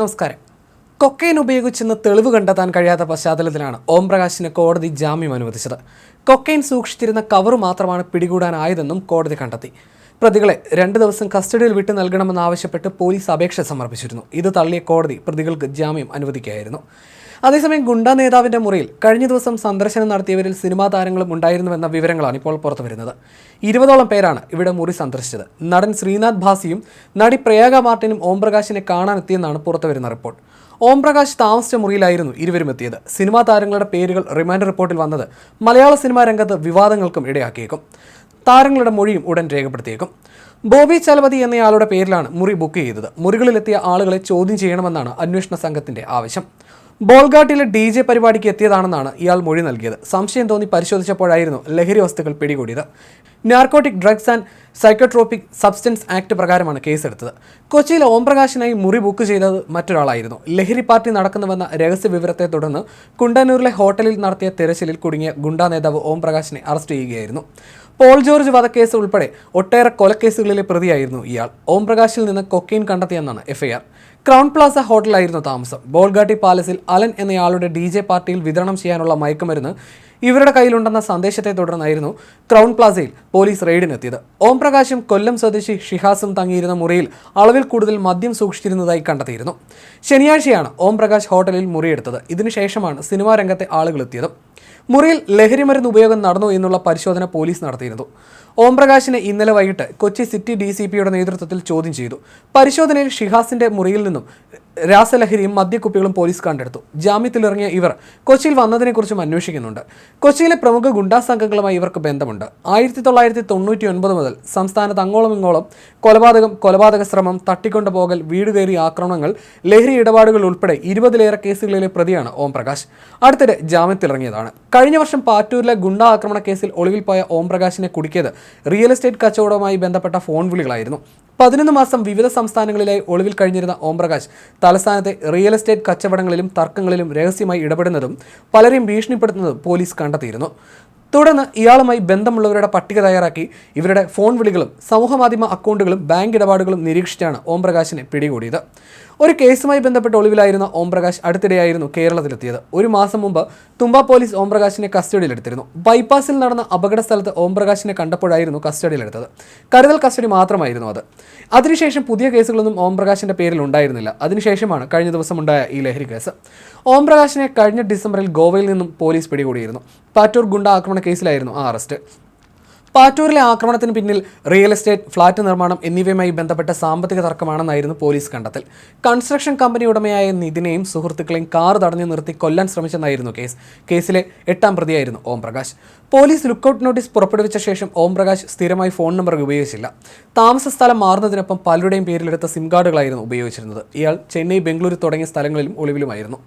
നമസ്കാരം. കൊക്കൈൻ ഉപയോഗിച്ചെന്ന് തെളിവ് കണ്ടെത്താൻ കഴിയാത്ത പശ്ചാത്തലത്തിലാണ് ഓം പ്രകാശിന് കോടതി ജാമ്യം അനുവദിച്ചത്. കൊക്കൈൻ സൂക്ഷിച്ചിരുന്ന കവർ മാത്രമാണ് പിടികൂടാനായതെന്നും കോടതി കണ്ടെത്തി. പ്രതികളെ രണ്ട് ദിവസം കസ്റ്റഡിയിൽ വിട്ടു നൽകണമെന്നാവശ്യപ്പെട്ട് പോലീസ് അപേക്ഷ സമർപ്പിച്ചിരുന്നു. ഇത് തള്ളിയ കോടതി പ്രതികൾക്ക് ജാമ്യം അനുവദിക്കുകയായിരുന്നു. അതേസമയം ഗുണ്ട നേതാവിന്റെ മുറിയിൽ കഴിഞ്ഞ ദിവസം സന്ദർശനം നടത്തിയവരിൽ സിനിമാ താരങ്ങളും ഉണ്ടായിരുന്നുവെന്ന വിവരങ്ങളാണ് ഇപ്പോൾ പുറത്തു വരുന്നത്. ഇരുപതോളം പേരാണ് ഇവിടെ മുറി സന്ദർശിച്ചത്. നടൻ ശ്രീനാഥ് ഭാസിയും നടി പ്രയാഗ മാർട്ടിനും ഓംപ്രകാശിനെ കാണാനെത്തിയെന്നാണ് പുറത്തുവരുന്ന റിപ്പോർട്ട്. ഓംപ്രകാശ് താമസിച്ച മുറിയിലായിരുന്നു ഇരുവരും എത്തിയത്. സിനിമാ താരങ്ങളുടെ പേരുകൾ റിമാൻഡ് റിപ്പോർട്ടിൽ വന്നത് മലയാള സിനിമാ രംഗത്ത് വിവാദങ്ങൾക്കും ഇടയാക്കിയേക്കും. താരങ്ങളുടെ മൊഴിയും ഉടൻ രേഖപ്പെടുത്തിയേക്കും. ബോബി ചലപതി എന്നയാളുടെ പേരിലാണ് മുറി ബുക്ക് ചെയ്തത്. മുറികളിലെത്തിയ ആളുകളെ ചോദ്യം ചെയ്യണമെന്നാണ് അന്വേഷണ സംഘത്തിന്റെ ആവശ്യം. ബോൾഗാട്ടിലെ ഡി ജെ പരിപാടിക്ക് എത്തിയതാണെന്നാണ് ഇയാൾ മൊഴി നൽകിയത്. സംശയം തോന്നി പരിശോധിച്ചപ്പോഴായിരുന്നു ലഹരി വസ്തുക്കൾ പിടികൂടിയത്. Narcotic drugs and psychotropic substance act പ്രകാരമാണ് കേസെടുത്തത്. കൊച്ചിയിൽ ഓംപ്രകാശിനായി മുറി ബുക്ക് ചെയ്തത് മറ്റൊരാളായിരുന്നു. ലഹരി പാർട്ടി നടക്കുന്നുവെന്ന രഹസ്യ വിവരത്തെ തുടർന്ന് കുണ്ടന്നൂരിലെ ഹോട്ടലിൽ നടത്തിയ തെരച്ചിലിൽ കുടുങ്ങിയ ഗുണ്ടാ നേതാവ് ഓംപ്രകാശിനെ അറസ്റ്റ് ചെയ്യുകയായിരുന്നു. പോൾ ജോർജ് വധക്കേസ് ഉൾപ്പെടെ ഒട്ടേറെ കൊലക്കേസുകളിലെ പ്രതിയായിരുന്നു ഇയാൾ. ഓംപ്രകാശിൽ നിന്ന് കൊക്കെയിൻ കണ്ടെത്തിയെന്നാണ് എഫ്ഐആർ. ക്രൗൺ പ്ലാസ ഹോട്ടലായിരുന്നു താമസം. ബോൾഗാട്ടി പാലസിൽ അലൻ എന്നയാളുടെ ഡി ജെ പാർട്ടിയിൽ വിതരണം ചെയ്യാനുള്ള മയക്കുമരുന്ന് ഇവരുടെ കയ്യിലുണ്ടെന്ന സന്ദേശത്തെ തുടർന്നായിരുന്നു ക്രൗൺ പ്ലാസയിൽ പോലീസ് റെയ്ഡിനെത്തിയത്. ഓംപ്രകാശും കൊല്ലം സ്വദേശി ഷിഹാസും തങ്ങിയിരുന്ന മുറിയിൽ അളവിൽ കൂടുതൽ മദ്യം സൂക്ഷിച്ചിരുന്നതായി കണ്ടെത്തിയിരുന്നു. ശനിയാഴ്ചയാണ് ഓംപ്രകാശ് ഹോട്ടലിൽ മുറിയെടുത്തത്. ഇതിനുശേഷമാണ് സിനിമാ രംഗത്തെ ആളുകൾ എത്തിയത് മുറിയിൽ ലഹരിമരുന്ന് ഉപയോഗം നടന്നു എന്നുള്ള പരിശോധന പോലീസ് നടത്തിയിരുന്നു. ഓംപ്രകാശിനെ ഇന്നലെ വൈകിട്ട് കൊച്ചി സിറ്റി ഡി സി പിയുടെ നേതൃത്വത്തിൽ ചോദ്യം ചെയ്തു. പരിശോധനയിൽ ഷിഹാസിന്റെ മുറിയിൽ നിന്നും രാസലഹരിയും മദ്യക്കുപ്പികളും പോലീസ് കണ്ടെടുത്തു. ജാമ്യത്തിലിറങ്ങിയ ഇവർ കൊച്ചിയിൽ വന്നതിനെക്കുറിച്ചും അന്വേഷിക്കുന്നുണ്ട്. കൊച്ചിയിലെ പ്രമുഖ ഗുണ്ടാ സംഘങ്ങളുമായി ഇവർക്ക് ബന്ധമുണ്ട്. ആയിരത്തി തൊള്ളായിരത്തി തൊണ്ണൂറ്റി ഒൻപത് മുതൽ സംസ്ഥാനത്ത് അങ്ങോളം ഇങ്ങോളം കൊലപാതകം കൊലപാതക ശ്രമം തട്ടിക്കൊണ്ടുപോകൽ വീട് കയറി ആക്രമണങ്ങൾ ലഹരി ഇടപാടുകൾ ഉൾപ്പെടെ ഇരുപതിലേറെ കേസുകളിലെ പ്രതിയാണ് ഓം പ്രകാശ് അടുത്തിടെ ജാമ്യത്തിലിറങ്ങിയതാണ്. കഴിഞ്ഞ വർഷം പാറ്റൂരിലെ ഗുണ്ടാ ആക്രമണ കേസിൽ ഒളിവിൽ പോയ ഓം പ്രകാശിനെ കുടുക്കിയത് റിയൽ എസ്റ്റേറ്റ് കച്ചവടവുമായി ബന്ധപ്പെട്ട ഫോൺ വിളികളായിരുന്നു. പതിനൊന്ന് മാസം വിവിധ സംസ്ഥാനങ്ങളിലായി ഒളിവിൽ കഴിഞ്ഞിരുന്ന ഓം പ്രകാശ് തലസ്ഥാനത്തെ റിയൽ എസ്റ്റേറ്റ് കച്ചവടങ്ങളിലും തർക്കങ്ങളിലും രഹസ്യമായി ഇടപെടുന്നതും പലരെയും ഭീഷണിപ്പെടുത്തുന്നതും പോലീസ് കണ്ടെത്തിയിരുന്നു. തുടർന്ന് ഇയാളുമായി ബന്ധമുള്ളവരുടെ പട്ടിക തയ്യാറാക്കി ഇവരുടെ ഫോൺ വിളികളും സമൂഹമാധ്യമ അക്കൗണ്ടുകളും ബാങ്ക് ഇടപാടുകളും നിരീക്ഷിച്ചാണ് ഓം പ്രകാശിനെ പിടികൂടിയത്. ഒരു കേസുമായി ബന്ധപ്പെട്ട് ഒളിവിലായിരുന്ന ഓംപ്രകാശ് അടുത്തിടെയായിരുന്നു കേരളത്തിലെത്തിയത്. ഒരു മാസം മുമ്പ് തുമ്പ പോലീസ് ഓംപ്രകാശിനെ കസ്റ്റഡിയിലെടുത്തിരുന്നു. ബൈപ്പാസിൽ നടന്ന അപകട സ്ഥലത്ത് ഓംപ്രകാശിനെ കണ്ടപ്പോഴായിരുന്നു കസ്റ്റഡിയിലെടുത്തത്. കരുതൽ കസ്റ്റഡി മാത്രമായിരുന്നു അത്. അതിനുശേഷം പുതിയ കേസുകളൊന്നും ഓംപ്രകാശിന്റെ പേരിൽ ഉണ്ടായിരുന്നില്ല. അതിനുശേഷമാണ് കഴിഞ്ഞ ദിവസം ഉണ്ടായ ഈ ലഹരി കേസ്. ഓംപ്രകാശിനെ കഴിഞ്ഞ ഡിസംബറിൽ ഗോവയിൽ നിന്നും പോലീസ് പിടികൂടിയിരുന്നു. പാറ്റൂർ ഗുണ്ട ആക്രമണ കേസിലായിരുന്നു ആ അറസ്റ്റ്. പാറ്റൂരിലെ ആക്രമണത്തിന് പിന്നിൽ റിയൽ എസ്റ്റേറ്റ് ഫ്ളാറ്റ് നിർമ്മാണം എന്നിവയുമായി ബന്ധപ്പെട്ട സാമ്പത്തിക തർക്കമാണെന്നായിരുന്നു പോലീസ് കണ്ടെത്തൽ. കൺസ്ട്രക്ഷൻ കമ്പനി ഉടമയായ നിതിനെയും സുഹൃത്തുക്കളെയും കാർ തടഞ്ഞു നിർത്തി കൊല്ലാൻ ശ്രമിച്ചെന്നായിരുന്നു കേസ്. കേസിലെ എട്ടാം പ്രതിയായിരുന്നു Om Prakash police lookout notice പുറപ്പെടുവിച്ച ശേഷം ഓം പ്രകാശ് സ്ഥിരമായി ഫോൺ നമ്പർ ഉപയോഗിച്ചില്ല. താമസ സ്ഥലം മാറുന്നതിനൊപ്പം പലരുടെയും പേരിലെടുത്ത സിം കാർഡുകളായിരുന്നു ഉപയോഗിച്ചിരുന്നത്. ഇയാൾ ചെന്നൈ ബംഗളൂരു തുടങ്ങിയ സ്ഥലങ്ങളിലും ഒളിവിലുമായിരുന്നു.